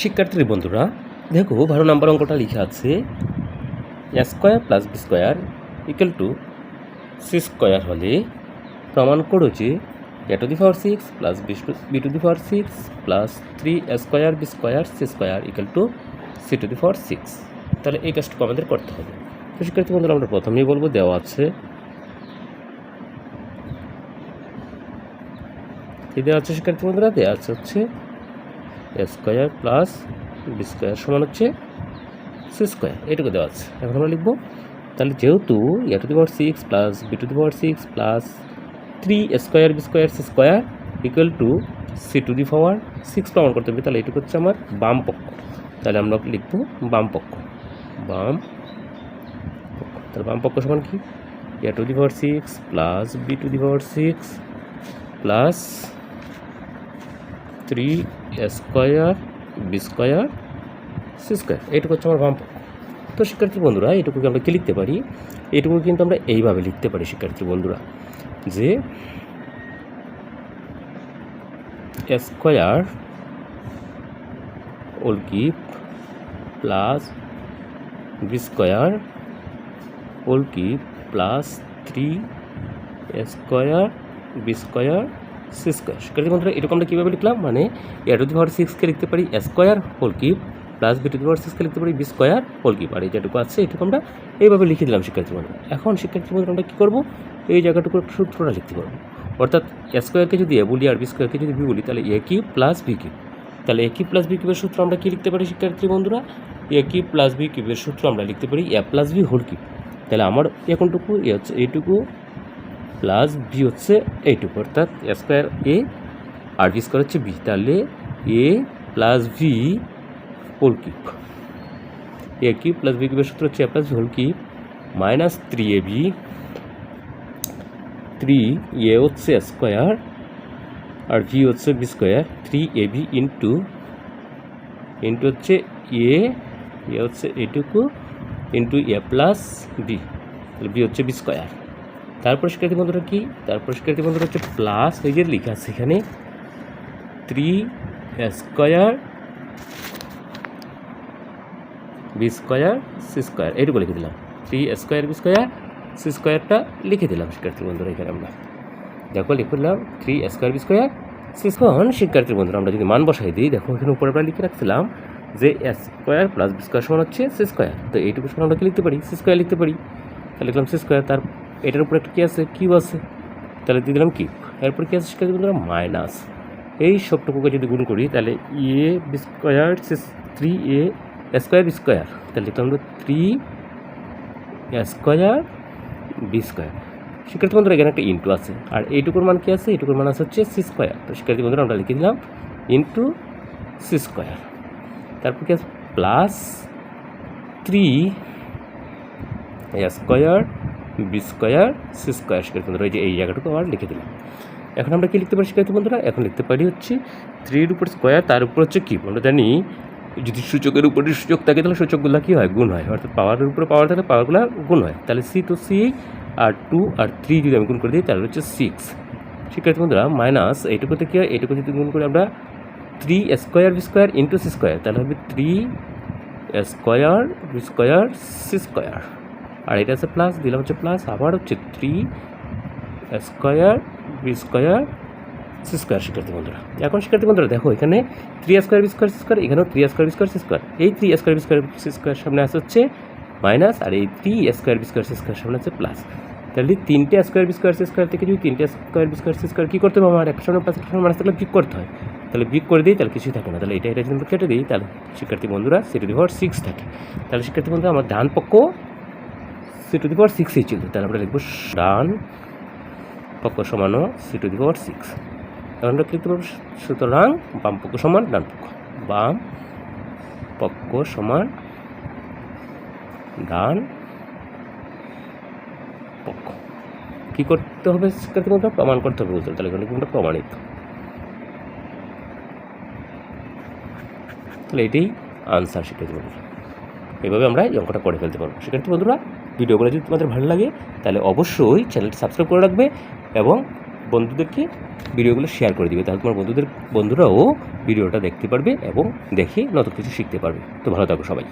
শিক্ষার্থী বন্ধুরা, দেখো বারো নম্বর অঙ্কটা লিখা আছে A square plus B square equal to C square হলে প্রমাণ করো যে A to the power six plus B to the power six plus three A square B square C square equal to C to the power six তাহলে এই কাজটুকু আমাদের করতে হবে। তো শিক্ষার্থী বন্ধুরা, আমরা প্রথমেই বলব দেওয়া আছে। কি দেওয়া আছে শিক্ষার্থী বন্ধুরা? দেওয়া আছে হচ্ছে স্কোয়ার প্লাস বি স্কোয়ার সমান হচ্ছে সি স্কোয়ার, এটুকু দেওয়া আছে। এখন আমরা লিখব, তাহলে যেহেতু A to the power six plus B to the power six plus three square B square C square equal to C to the power six প্রমাণ করতে হবে, তাহলে এটুকু হচ্ছে আমার বাম পক্ষ। তাহলে আমরা লিখব বাম পক্ষ। বাম তাহলে বাম পক্ষ সমান কি? A to the power six plus B to the power six plus three square, B square, C square. এইটুকু হচ্ছে আমার বাম তো শিক্ষার্থী বন্ধুরা এইটুকুকে আমরা কি লিখতে পারি? এইটুকু কিন্তু আমরা এইভাবে লিখতে পারি, শিক্ষার্থী বন্ধুরা, যে square whole cube plus B square whole cube plus three square B square square শিক্ষার্থী বন্ধুরা এরকম আমরা কীভাবে লিখলাম? মানে এ টু দি পাওয়ার সিক্সকে লিখতে পারি square whole cube plus B to the power সিক্সকে লিখতে পারি বি স্কোয়ার হোল কিপ আর এই যেটুকু আছে, এটুকু আমরা এইভাবে লিখে দিলাম শিক্ষার্থী বন্ধুরা। এখন শিক্ষার্থী বন্ধুরা, আমরা কী করব? এই জায়গাটুকু সূত্রটা লিখতে পারব। অর্থাৎ এ স্কোয়ারকে যদি এ বলি আর বি স্কোয়ারকে যদি বি বলি, তাহলে A cube plus B cube তাহলে এ কিউব প্লাস বি কিউবের সূত্র আমরা কী লিখতে পারি শিক্ষার্থী বন্ধুরা? এ কিউব প্লাস বি কিউবের সূত্র আমরা লিখতে পারি A plus B whole cube তাহলে আমার এখনটুকু এ হচ্ছে এইটুকু প্লাস বি হচ্ছে এইটুকু অর্থাৎ স্কোয়ার এ, আর বি স্কোয়ার হচ্ছে বি, তাহলে A plus B whole cube. A cube plus B কিউবের সূত্র হচ্ছে A plus whole cube minus three A B. Three A হচ্ছে স্কোয়ার, আর ভি হচ্ছে B square, three A B into into হচ্ছে A A হচ্ছে এটুকু, into A plus B B হচ্ছে বি স্কোয়ার। তারপর শিক্ষার্থী বন্ধুরা কি? তারপর শিক্ষার্থী বন্ধুরা হচ্ছে প্লাস এই যে লেখা আছে এখানে। Three square B square C square এইটুকু লিখে দিলাম। Three square B square C স্কোয়ারটা লিখে দিলাম শিক্ষার্থী বন্ধুরা এখানে আমরা। দেখো লিখলাম three square B square C square শিক্ষার্থী বন্ধুরা, আমরা যদি মান বসাই দিই, দেখো, এখানে উপরে আমরা লিখে রাখছিলাম যে স্কোয়ার প্লাস বি স্কোয়ার সমান হচ্ছে সি স্কোয়ার তো এইটুকু সমান আমরা কি লিখতে পারি? সি স্কোয়ার লিখতে পারি। তাহলে লিখলাম সি স্কোয়ার তার এটার উপরে একটা কী আছে কিউব আছে। তাহলে দিয়ে দিলাম কিউব এরপর কী আছে শিক্ষার্থী বন্ধুরা মাইনাস এই সবটুকুকে যদি গুণ করি, তাহলে A square three A square square তাহলে লিখলাম আমরা থ্রি স্কোয়ার বি স্কোয়ার শিক্ষার্থী বন্ধুরা, এখানে একটা ইন্টু আছে। আর এইটুকুর মান কী আছে? এইটুকুর মান আছে হচ্ছে সি স্কোয়ার তো শিক্ষার্থী বন্ধুরা, আমরা লিখে দিলাম ইন্টু সি স্কোয়ার তারপর কি আছে? Plus three square B square C square শিক্ষার্থী বন্ধুরা, এই যে এই জায়গাটুকু আবার লিখে দিলাম। এখন আমরা কি লিখতে পারি শিক্ষার্থী বন্ধুরা? এখন লিখতে পারি হচ্ছে থ্রির উপর স্কোয়ার, তার উপর হচ্ছে কি? আমরা জানি, যদি সূচকের উপরে সূচক থাকে, তাহলে সূচকগুলো কী হয়? গুণ হয়। অর্থাৎ পাওয়ারের উপরে পাওয়ার থাকলে পাওয়ারগুলো গুণ হয়। তাহলে সি তো সি আর টু আর থ্রি যদি আমি গুণ করে দিই, তাহলে হচ্ছে সিক্স শিক্ষার্থী বন্ধুরা মাইনাস এইটুকুতে কী হয়? এইটুকু যদি গুণ করে আমরা three square B square into C square তাহলে হবে three square B square C square আর এটা আছে প্লাস দিলাম হচ্ছে প্লাস আবার হচ্ছে three square B square C square শিক্ষার্থী বন্ধুরা। এখন শিক্ষার্থী বন্ধুরা, দেখো এখানে three square B square C square এখানেও three square B square C square এই three square B square C square সামনে আসে হচ্ছে মাইনাস আর এই three square B square C square সামনে আছে প্লাস তাহলে তিনটে square B square C square থেকে যদি তিনটে square B square C square কী করতে হবে? আমার একশো প্লাস একশো মাইনাস থাকলে বিক করতে হয়। তাহলে বিক করে দিই, তাহলে কিছুই থাকে না। তাহলে এটা এটা যদি কেটে দিই, তাহলে শিক্ষার্থী বন্ধুরা সি টু সিক্স থাকে। তাহলে শিক্ষার্থী বন্ধুরা, আমার ডান পক্ষ সি টু দি পাওয়ার সিক্সই ছিল। তাহলে আমরা লিখব ডান পক্ষ সমানও C to the power six এখন আমরা লিখতে পারব? সুতরাং বাম পক্ষ সমান ডান পক্ষ। বাম পক্ষ সমান ডান পক্ষ। কী করতে হবে? শিক্ষার্থী প্রমাণ করতে হবে বুঝতে। তাহলে এখানে কিন্তু প্রমাণিত। তাহলে এটাই আনসার শিক্ষার্থী বন্ধুরা এভাবে আমরা এই অঙ্কটা করে ফেলতে পারব। শিক্ষার্থী বন্ধুরা ভিডিওগুলো যদি তোমাদের ভালো লাগে, তাহলে অবশ্যই চ্যানেলটি সাবস্ক্রাইব করে রাখবে এবং বন্ধুদেরকে ভিডিওগুলো শেয়ার করে দিবে। তাহলে তোমার বন্ধুদের, বন্ধুরাও ভিডিওটা দেখতে পারবে এবং দেখে নতুন কিছু শিখতে পারবে। তো ভালো থাকো সবাই।